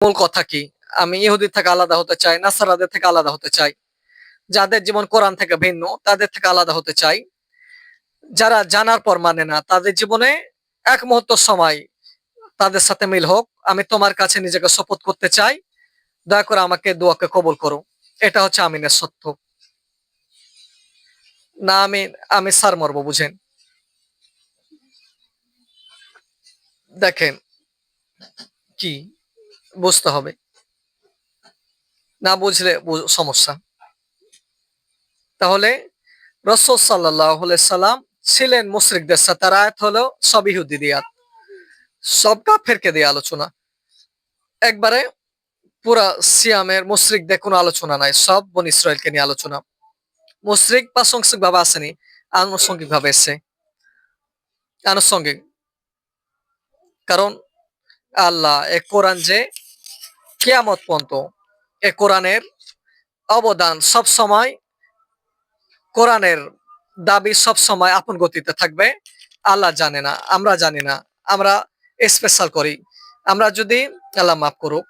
মূল কথা কি? আমি ইহুদির থেকে আলাদা হতে চাই, নাসারাদের থেকে আলাদা হতে চাই। যাদের জীবন কোরআন থেকে ভিন্ন, তাদের থেকে আলাদা হতে চাই। যারা জানার পর মানে না, তাদের জীবনে এক মুহূর্ত সময় তাদের সাথে মিল হোক। আমি তোমার কাছে নিজেকে শপথ করতে চাই। দয়া করে আমাকে দোয়াকে কবল করো। এটা হচ্ছে আমিনের সত্য। না, আমি আমি সার মর্ব, বুঝেন? দেখেন, কি? বুঝতে হবে। না বুঝলে সমস্যা। তাহলে রসদ সাল্লাহ সাল্লাম ছিলেন মুশরিকদের সাথে। তার হলো সব দিয়াত সব কাফেরকে দিয়ে আলোচনা। একবারে পুরা সিয়ামের মুশরিকদের কোনো আলোচনা নাই, সব বন ইসরায়েলকে নিয়ে আলোচনা। মুশরিক প্রাসঙ্গিক ভাবে আসেনি আনুষঙ্গিক ভাবে এসছে। আনুষঙ্গিক। কারণ আল্লাহ, এ কোরআন যে কেয়ামত পন্ত এ কোরআনের অবদান সব সময়, কোরআনের দাবি সব সময় আপন গতিতে থাকবে। আল্লাহ জানে না, আমরা জানি না, আমরা স্পেশাল করি। আমরা যদি, আল্লাহ মাফ করুক,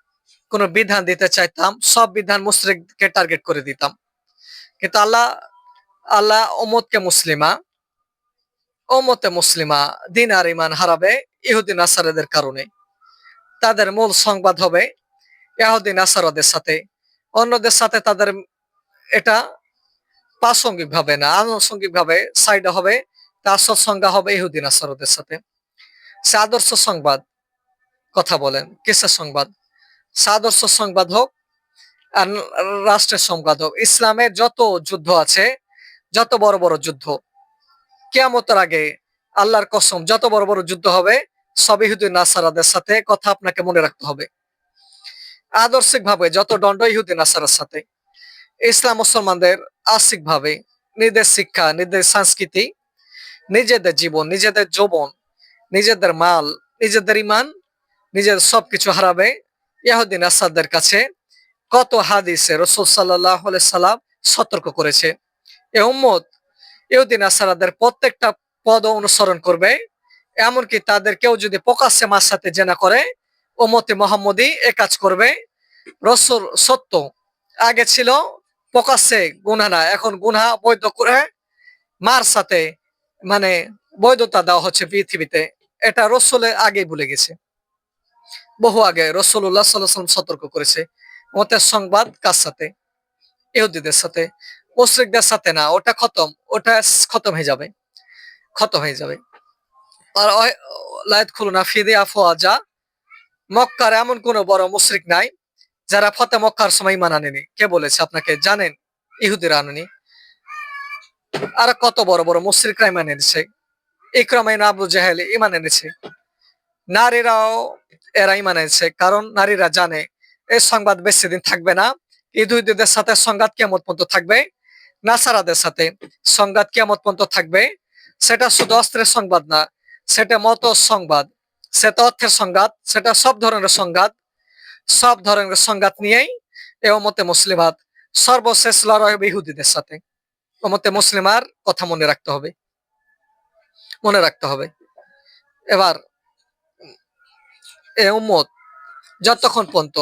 কোন বিধান দিতে চাইতাম, সব বিধান মুসলিমকে টার্গেট করে দিতাম। কিন্তু আল্লাহ আল্লাহ ওমতকে মুসলিমা ওমতে মুসলিমা, দিন আর ইমান হারাবে ইহুদিন আসারেদের কারণে। তাদের মূল সংবাদ হবে ইহুদিন আসারদের সাথে। অন্যদের সাথে তাদের এটা প্রাসঙ্গিক ভাবে না আনুষঙ্গিক ভাবে সাইডে হবে তার সৎসঙ্গা হবে ইহুদিন আসারদের সাথে। সে আদর্শ সংবাদ কথা বলেন, কিসের সংবাদ? সে আদর্শ সংবাদ হোক আর রাষ্ট্রের সংবাদ হোক। ইসলামের যত যুদ্ধ আছে, যত বড় বড় যুদ্ধ, কেয়ামতের আগে আল্লাহর কসম, যত বড় বড় যুদ্ধ হবে সব ইহুদিন নাসারাদের সাথে কথা আপনাকে মনে রাখতে হবে। আদর্শিক ভাবে যত দণ্ড ইহুদিন নাসারার সাথে, ইসলাম মুসলমানদের আর্থিক ভাবে নিজেদের শিক্ষা, নিজেদের সংস্কৃতি, নিজেদের জীবন, নিজেদের যৌবন, নিজেদের মাল, নিজেদের ইমান নিজেদের সবকিছু হারাবে ইয়াহুদ্দিন আসাদের কাছে কত হাদিসে রসুল সাল্লাহ সাল্লাম সতর্ক করেছে। এ উম্মত ইহুদিন আসারাদের প্রত্যেকটা পদ অনুসরণ করবে এমনকি তাদের কেউ যদি প্রকাশ্যে মার সাথে জেনা করে ওমতে মোহাম্মদী এ কাজ করবে। রসুল সত্য, আগে ছিল প্রকাশ্যে গুনা না, এখন গুনা বৈধ করে মার সাথে মানে বৈধতা দেওয়া হচ্ছে পৃথিবীতে। এটা রসুলের আগেই ভুলে গেছে। বহু আগে রসুল্লাহ সাল্লাম সতর্ক করেছে মতের সংবাদ কার সাথে? ইহুদিদের সাথে, মুশ্রিকদের সাথে না, ওটা খতম ওটা খতম হয়ে যাবে। খতম হয়ে যাবে। আর লায়ত খুলুনা ফিদে আফওয়াজা মক্কার এমন কোন বড় মুশরিক নাই, যারা ফতে মক্কার সময় ইমান আনেনি। কে বলেছে আপনাকে? জানেন? ইহুদিরা আনেনি। আর কত বড় বড় মুশরিকরা ইমান এনেছে। ইকরামাইন আবু জাহেল ইমান এনেছে। নারীরাও এরা ইমান এনেছে, কারণ নারীরা জানে এই সংবাদ বেশি দিন থাকবে না। ইহুদিদের সাথে সংঘাত কেমন পর্যন্ত থাকবে। নাসারাদের সাথে সংঘাত কেমন পর্যন্ত থাকবে। সেটা শুধু অস্ত্রের সংবাদ না সেটা মত সংবাদ, সেটা অর্থের সংঘাত, সেটা সব ধরনের সংঘাত, সব ধরনের সংঘাত নিয়েই এ মতে মুসলিমাত সর্বশেষ লড়াই হবে ইহুদিদের সাথে। ওমতে মুসলিমার কথা মনে রাখতে হবে। মনে রাখতে হবে। এবার, এ উম্মত যতক্ষণ পর্যন্ত